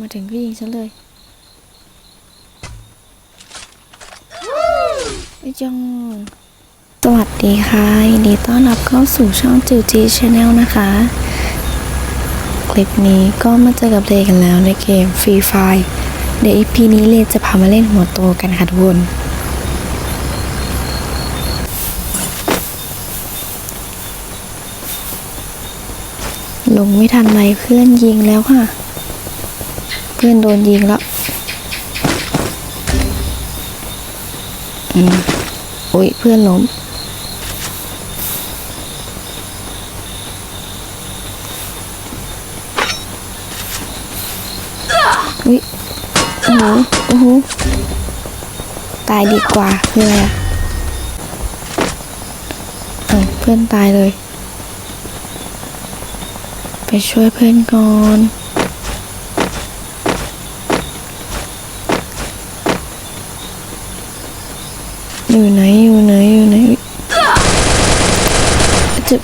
มาถึงก็ยิงฉันเลยไอจังสวัสดีค่ะยินดีต้อนรับเข้าสู่ช่องจิวจีชาแนลนะคะ คลิปนี้ก็มาเจอกับเลกันแล้วในเกมฟรีไฟเดี๋ยว EP นี้เลจะพามาเล่นหัวโตกันค่ะทุกคนลงไม่ทันไรเพื่อนยิงแล้วค่ะ พื่อนโดนยิงแล้วอืมโอ้ยเพื่อนล้มอุ้ยโอ้โหโอ้โหตายดีกว่าคืออะไรอะเอ้าเพื่อนตายเลย ไปช่วยเพื่อนก่อน อยู่ไหน อยู่ไหน อยู่ไหน จะ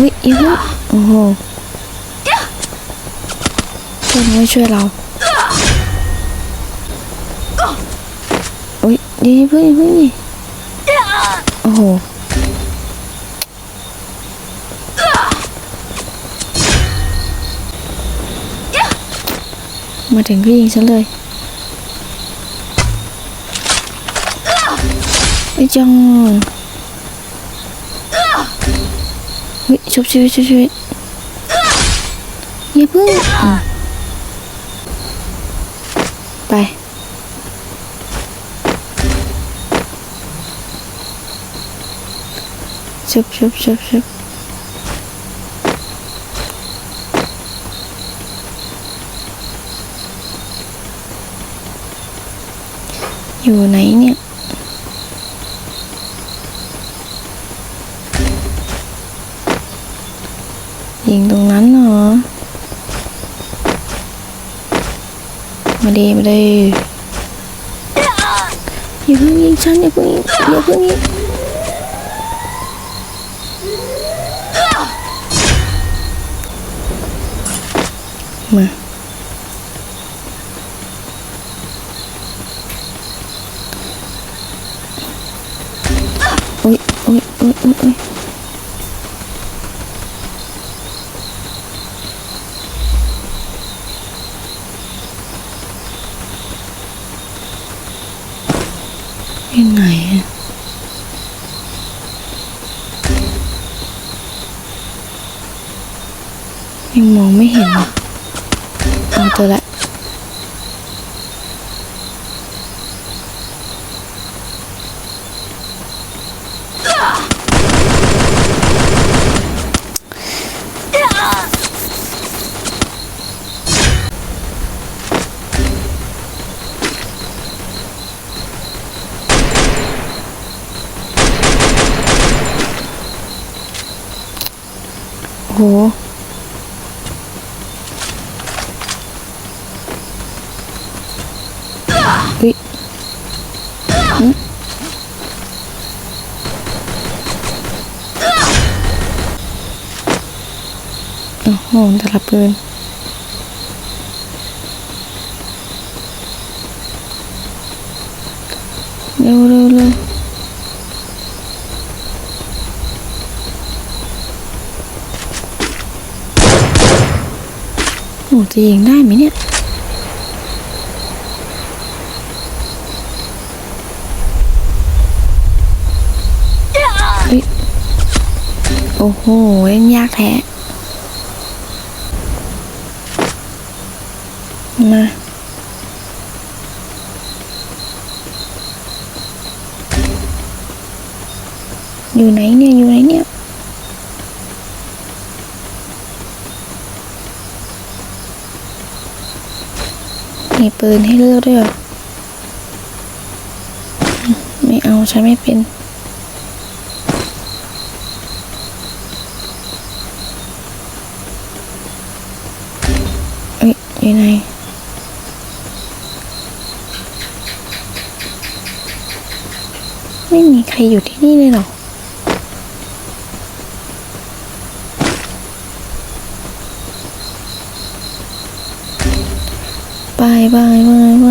วิอีกแล้วโอ้โหเพื่อนไม่ช่วยเราอุ้ยเดียวเพื่ อนเพื่อนนี่โอ้โหมาถึงก็ยิงฉันเลยไอ้จังเฮ้ยชุบชีวิตชุบชีวิตอย่าเพิ่งอะไปชุบชุบชุบชุบอยู่ไหนเนี่ย ยิงตรงนั้นเหรอ มาดีมาดีอย่าเพิ่งยิงฉันอย่าเพิ่งยิงอย่าเพิ่งยิงมาอุ้ยอุ้ยอุ้ยอุ้ยอุ้ย ยังไหนอะยังมองไม่เห็นอะเอาตัวละ โหอุ๊ยหึโอ้โหแต่ละปืน เร็วเร็วเร็วโอ้ จะยิงได้ไหมเนี่ยเฮ้ยโอ้โหเล่นยากแท้ มา อยู่ไหนเนี่ย อยู่ไหนเนี่ย มีปืนให้เลือกด้วยไม่เอาใช้ไม่เป็นเอ้ยยู่ไหนไม่มีใครอยู่ที่นี่เลยหรอ ไปไปไปไป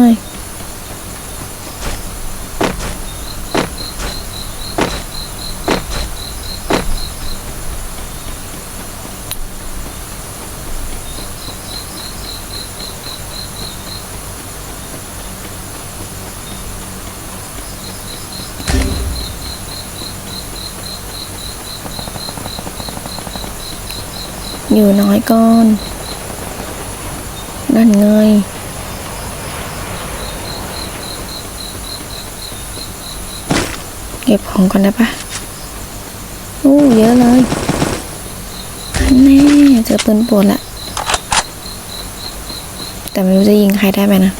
อยู่น้อยก่อน นั่นไง เก็บของก่อนได้ปะโอ้เยอะเลยแน่เจอปืนปวดละ แต่ไม่รู้จะยิงใครได้ไหมนะ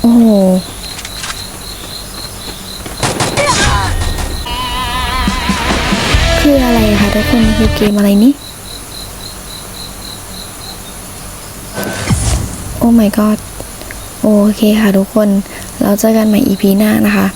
โอ้โหคืออะไรคะทุกคนคือเกมอะไรนี่โอ้ my god โอเคค่ะทุกคน เราเจอกันใหม่ EP หน้านะคะ